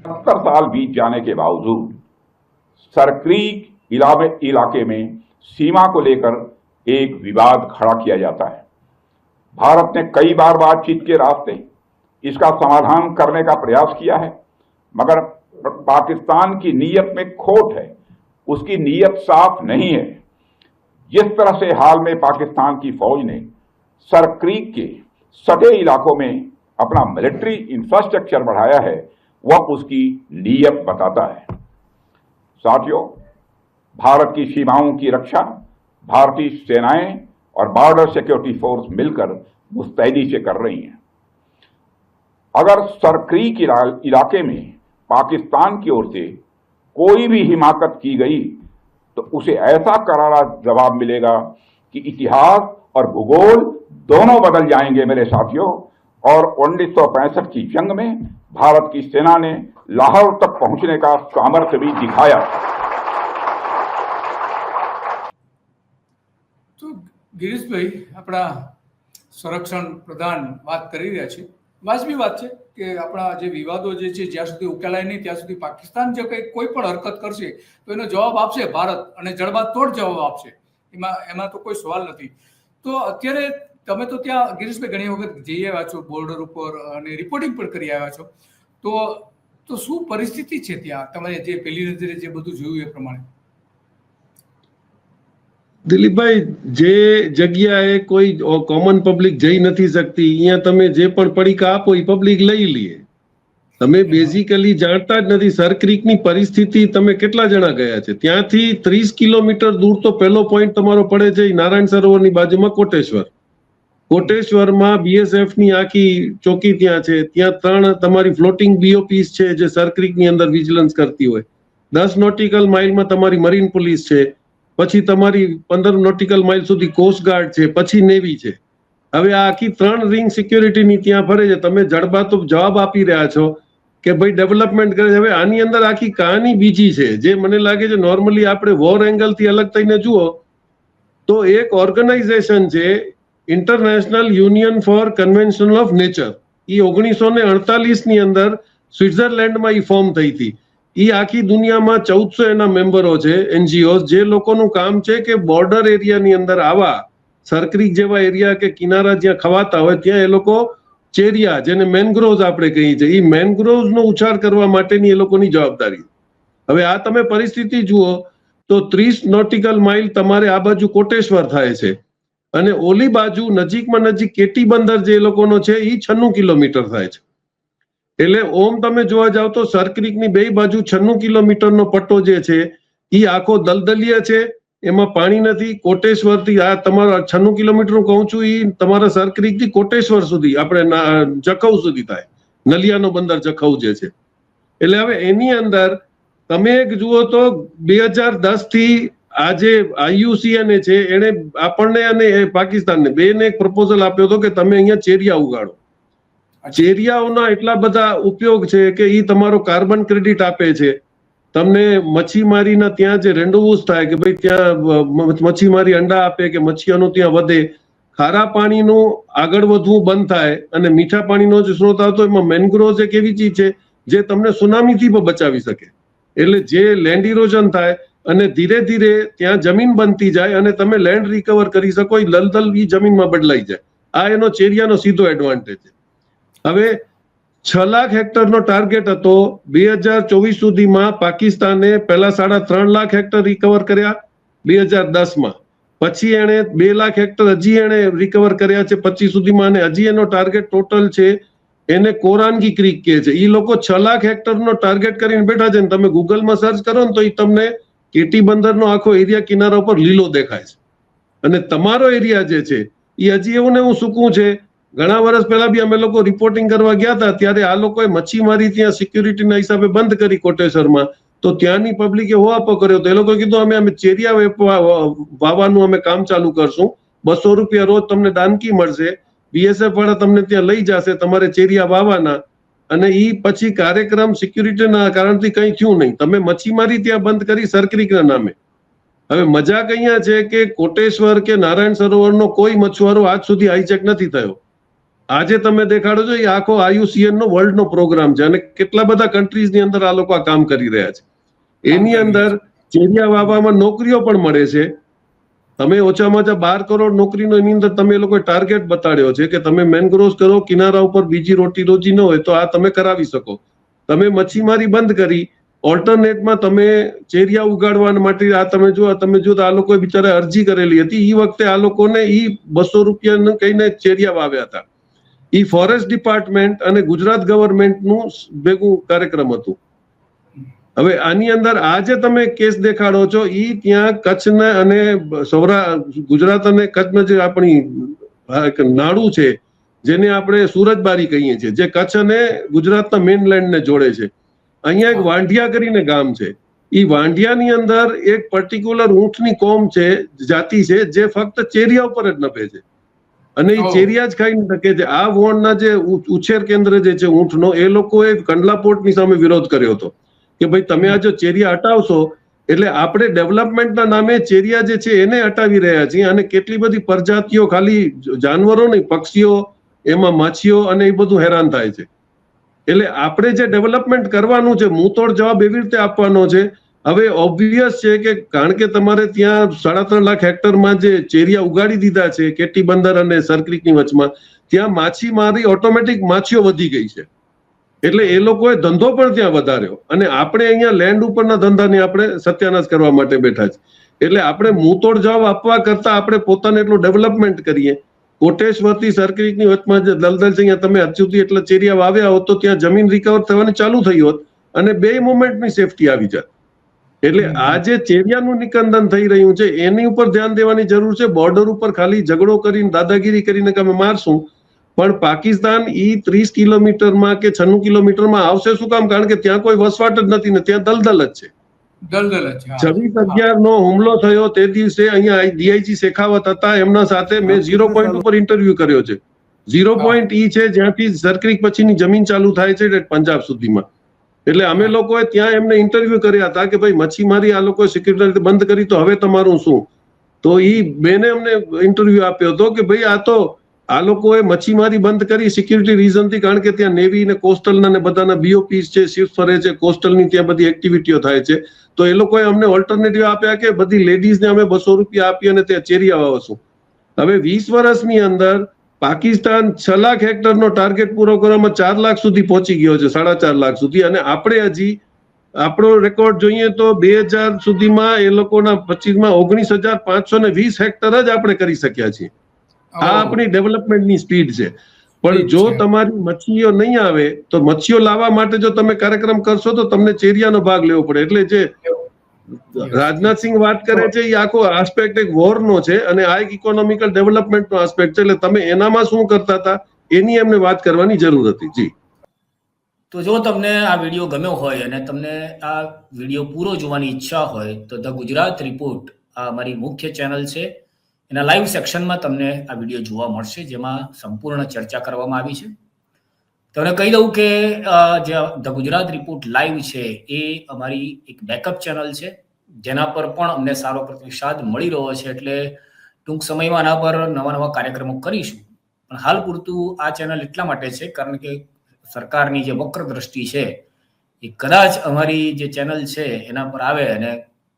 सत्तर साल बीत जाने के बावजूद सरक्रीक इलावे- इलाके में सीमा को लेकर एक विवाद खड़ा किया जाता है। भारत ने कई बार बातचीत के रास्ते इसका समाधान करने का प्रयास किया है, मगर पाकिस्तान की नीयत में खोट है, उसकी नीयत साफ़ नहीं है। जिस तरह से हाल में पाकिस्तान की फौज ने सरक्रीक के सटे इलाकों में अपना मिलिट्री इंफ्रास्ट्रक्चर बढ़ाया है वह उसकी नीयत बताता है। साथियों, भारत की सीमाओं की रक्षा, भारतीय सेनाएँ और बॉर्डर सिक्योरिटी फोर्स मिलकर मुस्तैदी से कर रही हैं। अगर सरक्रीक इला- इलाके में पाकिस्तान की ओर से कोई भी हिमाकत की गई तो उसे ऐसा करारा जवाब मिलेगा कि इतिहास और भूगोल दोनों बदल जाएँगे मेरे साथियों, और 1965 की जंग में भारत की सेना ने लाहौर तक पहुंचने का सामर्थ्य भी दिखाया તો ગિરીશભાઈ આપણા સંરક્ષણ પ્રધાન વાત કરી રહ્યા છે વાજબી વાત છે કે આપણા જે વિવાદો જે છે જ્યાં સુધી ઉકેલાય નહીં ત્યાં સુધી પાકિસ્તાન જો કંઈ કોઈ પણ હરકત કરશે તો એનો જવાબ આપશે ભારત અને જડબાતોડ જવાબ આપશે એમાં એમાં તો કોઈ સવાલ નથી તો અત્યારે તમે તો ત્યાં ગિરીશભાઈ ઘણી વખત જઈ આવ્યા છો બોર્ડર ઉપર અને રિપોર્ટિંગ પણ કરી આવ્યા છો. તો તો શું પરિસ્થિતિ છે ત્યાં? તમે જે પેલી નજરે જે બધું જોયું એ પ્રમાણે. દિલીપભાઈ જે જગ્યાએ કોઈ કોમન પબ્લિક જઈ નથી શકતી અહીંયા તમે જે પણ પડીકા આપો એ પબ્લિક લઈ લે તમે બેઝિકલી જાણતા જ નથી સર ક્રીકની પરિસ્થિતિ તમે કેટલા જણા ગયા છે? ત્યાંથી ત્રીસ કિલોમીટર દૂર તો પહેલો પોઈન્ટ તમારો પડે છે નારાયણ સરોવરની બાજુમાં કોટેશ્વર. કોટેશ્વરમાં બીએસએફની આખી ચોકી ત્યાં છે. ત્યાં ત્રણ તમારી ફ્લોટિંગ બીઓપીસ છે જે સરક્રિકની અંદર વિજિલન્સ કરતી હોય. દસ નોટિકલ માઇલમાં તમારી મરીન પોલીસ છે. પછી તમારી પંદર નોટિકલ માઇલ સુધી કોસ્ટગાર્ડ છે. પછી નેવી છે. હવે આ આખી ત્રણ રિંગ સિક્યોરિટીની ત્યાં ફરે છે. તમે જડબા તો જવાબ આપી રહ્યા છો કે ભાઈ ડેવલપમેન્ટ કરે છે. હવે આની અંદર આખી કહાની બીજી છે. જે મને લાગે છે નોર્મલી આપણે વોર એંગલથી અલગ થઈને જુઓ તો એક ઓર્ગેનાઇઝેશન છે international union for convention of nature એ ઓગણીસો ને અડતાલીસની અંદર સ્વિટ્ઝરલેન્ડમાં એ ફોર્મ થઈ હતી. એ આખી દુનિયામાં ચૌદસો એના મેમ્બરો છે એનજીઓ જે લોકોનું કામ છે કે બોર્ડર એરિયાની અંદર આવા સરક્રીક જેવા એરિયા કે કિનારા જ્યાં ખવાતા હોય, ત્યાં એ લોકો ચેરિયા, જેને મેનગ્રોવ્સ આપણે કહીએ છીએ. એ મેનગ્રોવ્સનો ઉછાર કરવા માટેની એ લોકોની જવાબદારી. હવે આ તમે પરિસ્થિતિ જુઓ, તો ત્રીસ નોટિકલ માઇલ તમારે આ બાજુ કોટેશ્વર થાય છે. અને ઓલી બાજુ નજીકમાં નજીક કેટી બંદર જે લોકોનો છે એ છન્નું કિલોમીટર થાય છે. એટલે ઓમ તમે જોવા જાવ તો સરક્રિકની બે બાજુ છન્નું કિલોમીટરનો પટ્ટો જે છે એ આખો દલદલીય છે. એમાં પાણી નથી. કોટેશ્વરથી આ તમારા છન્નું કિલોમીટર હું કહું છું એ તમારા સરક્રિકથી કોટેશ્વર સુધી, આપણે જખૌ સુધી થાય. નલિયાનો બંદર જખૌ જે છે. એટલે હવે એની અંદર તમે એક જુઓ તો બે હજાર દસ થી જે આઈયુસીએન છે એને આપણને અને પાકિસ્તાનને બેને એક પ્રપોઝલ આપ્યો હતો કે તમે અહીંયા ચેરિયા ઉગાડો. ચેરિયાઓના એટલા બધા ઉપયોગ છે કે એ તમારો કાર્બન ક્રેડિટ આપે છે. તમને મચ્છીમારીના ત્યાં જે રેન્ડોવુસ થાય કે ભાઈ ત્યાં મચ્છીમારી અંડા આપે કે મચ્છીઓનું ત્યાં વધે ખારા પાણીનું આગળ વધવું બંધ થાય અને મીઠા પાણીનો જે સ્ત્રોત આવતો એમાં મેનગ્રોવ્સ એક એવી ચીજ છે જે તમને સુનામીથી પણ બચાવી શકે. એટલે જે લેન્ડ ઇરોઝન થાય અને ધીરે ધીરે ત્યાં જમીન બનતી જાય અને તમે લેન્ડ રિકવર કરી શકો, એ લલદલ ઈ જમીનમાં બદલાઈ જાય. આ એનો ચેરિયાનો સીધો એડવાન્ટેજ છે. હવે છ લાખ હેક્ટરનો ટાર્ગેટ હતો બે હજાર ચોવીસ સુધીમાં પાકિસ્તાને પહેલા સાડા ત્રણ લાખ હેક્ટર રિકવર કર્યા બે હજાર દસમાં. પછી એણે બે લાખ હેક્ટર હજી એણે રિકવર કર્યા છે પચીસ સુધીમાં અને હજી એનો ટાર્ગેટ ટોટલ છે એને કોરાનગી ક્રિક કહે છે. એ લોકો છ લાખ હેક્ટરનો ટાર્ગેટ કરીને બેઠા છે ને તમે ગૂગલમાં સર્ચ કરો ને તો એ તમને કેટી બંદરનો આખો એરિયા કિનારા ઉપર લીલો દેખાય છે. અને તમારો એરિયા જે છે એ હજી એવું ને એવું સૂકું છે. ઘણા વર્ષ પહેલા બી અમે લોકો રિપોર્ટિંગ કરવા ગયા હતા, ત્યારે આ લોકોએ મચ્છીમારી ત્યાં સિક્યુરિટીના હિસાબે બંધ કરી કોટેશ્વરમાં. તો ત્યાંની પબ્લિકે હોવાપો કર્યો. તો એ લોકોએ કીધું, અમે અમે ચેરિયા વાવવાનું અમે કામ ચાલુ કરશું. બસો રૂપિયા રોજ તમને દાનકી મળશે. બીએસએફ વાળા તમને ત્યાં લઈ જશે. તમારે ચેરિયા વાવવાના. અને ઈ પછી કાર્યક્રમ સિક્યુરિટીના કારણથી કંઈ થયું નહીં. તમે મચ્છીમારી ત્યાં બંધ કરી સરક્રિકના નામે. હવે મજાક અહીંયા છે કે કોટેશ્વર કે નારાયણ સરોવરનો કોઈ મછુઆરો આજ સુધી હાઈચેક નથી થયો. આજે તમે દેખાડો છો એ આખો આયુસીએન નો વર્લ્ડ નો પ્રોગ્રામ છે અને કેટલા બધા કન્ટ્રીઝની અંદર આ લોકો આ કામ કરી રહ્યા છે. એની અંદર ચેરિયા વાવામાં નોકરીઓ પણ મળે છે. તમે ઓછામાં ઓછા બાર કરોડ નોકરીનો એની અંદર તમે એ લોકોએ ટાર્ગેટ બતાડ્યો છે કે તમે મેનગ્રોવ્સ કરો, કિનારા ઉપર બીજી રોટી રોજી ન હોય તો આ તમે કરાવી શકો. તમે મચ્છીમારી બંધ કરી ઓલ્ટરનેટમાં તમે ચેરિયા ઉગાડવા માટે આ તમે જો તમે જો આ લોકોએ બિચારા અરજી કરેલી હતી. એ વખતે આ લોકોને એ બસો રૂપિયાનું કહીને ચેરિયા વાવ્યા હતા. એ ફોરેસ્ટ ડિપાર્ટમેન્ટ અને ગુજરાત ગવર્મેન્ટનું ભેગું કાર્યક્રમ હતું. હવે આની અંદર આજે તમે કેસ દેખાડો છો એ ત્યાં કચ્છના અને સૌરા ગુજરાત અને કચ્છમાં જે આપણી આ નાડું છે જેને આપણે સુરજબારી કહીએ છીએ જે કચ્છ અને ગુજરાતના મેનલેન્ડ ને જોડે છે. અહીંયા એક વાંઢિયા કરીને ગામ છે. એ વાંઢિયાની અંદર એક પર્ટિક્યુલર ઊંટની કોમ છે જાતિ છે જે ફક્ત ચેરિયા ઉપર જ નભે છે. અને એ ચેરિયા જ ખાઈ શકે છે. આ વોણના જે ઉછેર કેન્દ્ર જે છે ઊંટનો એ લોકોએ કંડલા પોર્ટની સામે વિરોધ કર્યો હતો. કે ભાઈ તમે આ જો ચેરિયા હટાવશો, એટલે આપણે ડેવલપમેન્ટના નામે ચેરિયા જે છે એને હટાવી રહ્યા છીએ અને કેટલી બધી પ્રજાતિઓ ખાલી જાનવરો નહીં, પક્ષીઓ, એમાં માછીઓ અને એ બધું હેરાન થાય છે. એટલે આપણે જે ડેવલપમેન્ટ કરવાનું છે, મુંતોડ જવાબ એવી રીતે આપવાનો છે, હવે ઓબ્વિયસ છે કે કારણ કે તમારે ત્યાં સાડા ત્રણ લાખ હેક્ટરમાં જે ચેરિયા ઉગાડી દીધા છે, કેટી બંદર અને સરક્રિકની વચમાં, ત્યાં માછીમારી ઓટોમેટિક માછીઓ વધી ગઈ છે. એટલે એ લોકોએ ધંધો પણ ત્યાં વધાર્યો. અને આપણે અહીંયા લેન્ડ ઉપરના ધંધાની આપણે સત્યાનાશ કરવા માટે બેઠા છે. એટલે આપણે મુંતોડ જવાબ આપવા કરતા આપણે પોતાને એટલું ડેવલપમેન્ટ કરીએ. કોટેશ્વરથી સરક્રીકની વચમાં જે દલદલ છે અહીંયા તમે હજુ એટલે એટલા ચેરિયા વાવ્યા હોત તો ત્યાં જમીન રિકવર થવાની ચાલુ થઈ હોત. અને બે મુમેન્ટની સેફટી આવી જાત. એટલે આ જે ચેરિયાનું નિકંદન થઈ રહ્યું છે એની ઉપર ધ્યાન દેવાની જરૂર છે. બોર્ડર ઉપર ખાલી ઝઘડો કરીને દાદાગીરી કરીને કે અમે મારશું પણ પાકિસ્તાન ઈ ત્રીસ કિલોમીટરમાં કે છન્નું કિલોમીટરમાં આવશે શું કામ? કારણ કે ત્યાં કોઈ વસવાટ જ નથી ને ત્યાં દલદલ જ છે. છવ્વીસ અગિયાર નો હુમલો થયો તે દિવસે અહીંયા ડીઆઈજી શેખાવત હતા. એમના સાથે મેં ઝીરો પોઈન્ટ ઉપર ઇન્ટરવ્યુ કર્યો છે. ઝીરો. પોઈન્ટ ઈ છે જ્યાંથી સરક્રિક પછીની જમીન ચાલુ થાય છે પંજાબ સુધીમાં. એટલે અમે લોકોએ ત્યાં એમને ઇન્ટરવ્યુ કર્યા હતા કે ભાઈ મચ્છીમારી આ લોકોએ સિક્યુરિટી બંધ કરી તો હવે તમારું શું? તો ઈ બેને અમને ઇન્ટરવ્યુ આપ્યો હતો કે ભાઈ આ તો આ લોકોએ મચ્છીમારી બંધ કરી સિક્યુરિટી રીઝનથી કારણ કે ત્યાં નેવી ને કોસ્ટલના ને બધાના બીઓપીસ છે શિફ્ટ ફરે છે કોસ્ટલની ત્યાં બધી એક્ટિવિટીઓ થાય છે. તો એ લોકોએ અમને ઓલ્ટરનેટિવ આપ્યા કે બધી લેડીઝને અમે બસો રૂપિયા આપી અને ત્યાં ચેરી આવશું હવે વીસ વર્ષની અંદર પાકિસ્તાન છ લાખ હેક્ટરનો ટાર્ગેટ પૂરો કરવામાં ચાર લાખ સુધી પહોંચી ગયો છે, સાડા ચાર લાખ સુધી. અને આપણે હજી આપણો રેકોર્ડ જોઈએ તો બે હજાર સુધીમાં એ લોકોના પચીસમાં ઓગણીસ હજાર પાંચસો ને વીસ હેક્ટર જ આપણે કરી શક્યા છીએ. આ આપણી ડેવલપમેન્ટની સ્પીડ છે. પણ જો તમારી મચ્છીઓ નહીં આવે તો મચ્છીઓ લાવવા માટે જો તમે કાર્યક્રમ કરશો તો તમને ચેરિયાનો ભાગ લેવો પડે. એટલે જે રાજનાથસિંહ વાત કરે છે એ આખો આસ્પેક્ટ એક વોરનો છે અને આ એક ઇકોનોમિકલ ડેવલપમેન્ટનો આસ્પેક્ટ છે. એટલે તમે એનામાં શું કરતા હતા એની એમને વાત કરવાની જરૂર હતી. જી. તો જો તમને આ વીડિયો ગમ્યો હોય અને તમને આ વીડિયો પૂરો જોવાની ઈચ્છા હોય તો ધ ગુજરાત રિપોર્ટ આ અમારી મુખ્ય ચેનલ છે. એના લાઈવ સેક્શનમાં તમને આ વીડિયો જોવા મળશે, જેમાં સંપૂર્ણ ચર્ચા કરવામાં આવી છે. તમને કહી દઉં કે જે ધ ગુજરાત રિપોર્ટ લાઈવ છે, એ અમારી એક બેકઅપ ચેનલ છે, જેના પર પણ અમને સારો પ્રતિસાદ મળી રહ્યો છે, એટલે ટૂંક સમયમાં આના પર નવા નવા કાર્યક્રમો કરીશું. પણ હાલ પૂરતું આ ચેનલ એટલા માટે છે, કારણ કે સરકારની જે વક્ર દ્રષ્ટિ છે, એ કદાચ અમારી જે ચેનલ છે, એના પર આવે અને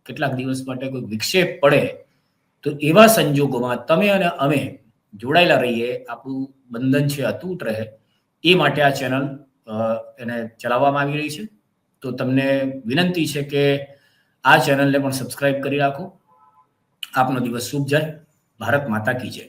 કેટલાક દિવસ માટે કોઈ વિક્ષેપ પડે તો એવા સંજોગોમાં તમે અને અમે જોડાયેલા રહીએ, આપણું બંધન છે અતૂટ રહે, એ માટે આ ચેનલ એને ચલાવવામાં આવી રહી છે. તો તમને વિનંતી છે કે આ ચેનલને પણ સબસ્ક્રાઇબ કરી રાખો. આપનો દિવસ શુભ જાય. ભારત માતા કી જય.